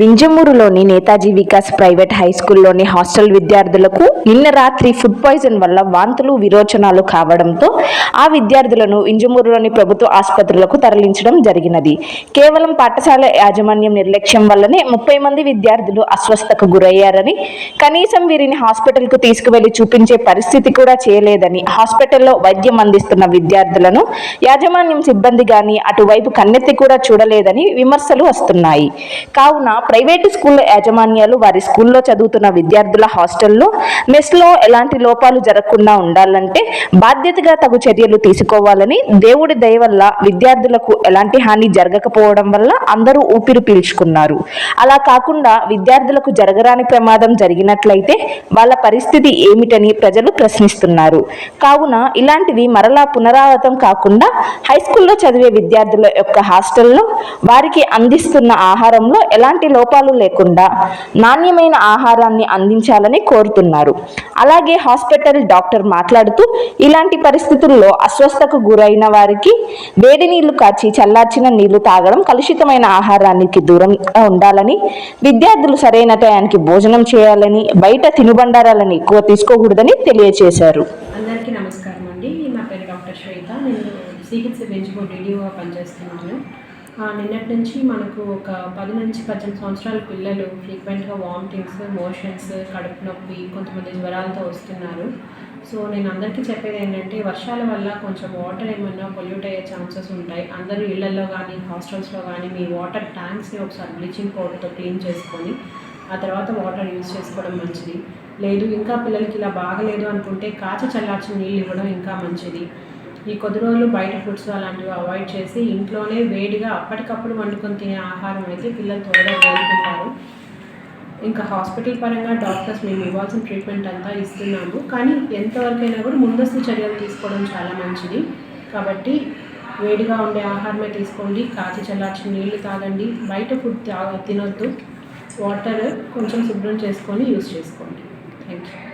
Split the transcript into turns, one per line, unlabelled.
వింజమూరులోని Netaji Vikas private high స్కూల్లోని hostel విద్యార్థులకు నిన్న రాత్రి ఫుడ్ పాయిజన్ వల్ల వాంతులు విరోచనాలు కావడంతో ఆ విద్యార్థులను వింజమూరులోని ప్రభుత్వ ఆసుపత్రులకు తరలించడం జరిగినది. కేవలం పాఠశాల యాజమాన్యం నిర్లక్ష్యం వల్లనే ముప్పై మంది విద్యార్థులు అస్వస్థకు గురయ్యారని కనీసం వీరిని హాస్పిటల్కు తీసుకువెళ్ళి చూపించే పరిస్థితి కూడా చేయలేదని హాస్పిటల్లో వైద్యం అందిస్తున్న విద్యార్థులను యాజమాన్యం సిబ్బంది గాని అటువైపు కన్నెత్తి కూడా చూడలేదని విమర్శలు వస్తున్నాయి. కావున ప్రైవేటు స్కూళ్ళ యాజమాన్యాలు వారి స్కూల్లో చదువుతున్న విద్యార్థుల హాస్టల్లో మెస్లో ఎలాంటి లోపాలు జరగకుండా ఉండాలంటే బాధ్యతగా తగు చర్యలు తీసుకోవాలని దేవుడి దయ వల్ల విద్యార్థులకు ఎలాంటి హాని జరగకపోవడం వల్ల అందరూ ఊపిరి పీల్చుకున్నారు. అలా కాకుండా విద్యార్థులకు జరగరాని ప్రమాదం జరిగినట్లయితే వాళ్ళ పరిస్థితి ఏమిటని ప్రజలు ప్రశ్నిస్తున్నారు. కావున ఇలాంటివి మరలా పునరావృతం కాకుండా హై స్కూల్లో చదివే విద్యార్థుల యొక్క హాస్టల్లో వారికి అందిస్తున్న ఆహారంలో ఎలాంటి లోపాలు లేకుండా నాణ్యమైన ఆహారాన్ని అందించాలని కోరుతున్నారు. అలాగే హాస్పిటల్ డాక్టర్ మాట్లాడుతూ ఇలాంటి పరిస్థితుల్లో అస్వస్థకు గురైన వారికి వేడి నీళ్ళు కాచి చల్లార్చిన నీళ్ళు తాగడం కలుషితమైన ఆహారానికి దూరంగా ఉండాలని విద్యార్థులు సరైన టయానికి భోజనం చేయాలని బయట తినుబండారాలని ఎక్కువ తీసుకోకూడదని తెలియజేశారు
అందరికీ నమస్కారం అండి నా పేరు డాక్టర్ శ్వేత. నేను సిహెచ్సి బెంచ్బో డీడీఓగా పనిచేస్తున్నాను. నిన్నటి నుంచి మనకు ఒక పది నుంచి పద్దెనిమిది సంవత్సరాల పిల్లలు ఫ్రీక్వెంట్గా వామిటింగ్స్ మోషన్స్ కడుపు నొప్పి కొంతమంది జ్వరాలతో వస్తున్నారు. సో నేను అందరికీ చెప్పేది ఏంటంటే వర్షాల వల్ల కొంచెం వాటర్ ఏమన్నా పొల్యూట్ అయ్యే ఛాన్సెస్ ఉంటాయి. అందరూ ఇళ్ళలో కానీ హాస్టల్స్లో కానీ మీ వాటర్ ట్యాంక్స్ని ఒకసారి బ్లీచింగ్ పౌడర్తో క్లీన్ చేసుకొని ఆ తర్వాత వాటర్ యూజ్ చేసుకోవడం మంచిది. లేదు ఇంకా పిల్లలకి ఇలా బాగలేదు అనుకుంటే కాచి చల్లార్చిన నీళ్ళు ఇవ్వడం ఇంకా మంచిది. ఈ కొద్ది రోజులు బయట ఫుడ్స్ అలాంటివి అవాయిడ్ చేసి ఇంట్లోనే వేడిగా అప్పటికప్పుడు వండుకొని తినే ఆహారం అయితే పిల్లలు త్వరగా కోరుకుంటారు ఇంకా హాస్పిటల్ పరంగా డాక్టర్స్ మేము ఇవ్వాల్సిన ట్రీట్మెంట్ అంతా ఇస్తున్నాము. కానీ ఎంతవరకైనా కూడా ముందస్తు చర్యలు తీసుకోవడం చాలా మంచిది. కాబట్టి వేడిగా ఉండే ఆహారమే తీసుకోండి. కాచి చల్లార్చి నీళ్ళు తాగండి. బయట ఫుడ్ తా తినొద్దు. వాటర్ కొంచెం శుభ్రం చేసుకొని యూజ్ చేసుకోండి. Thank you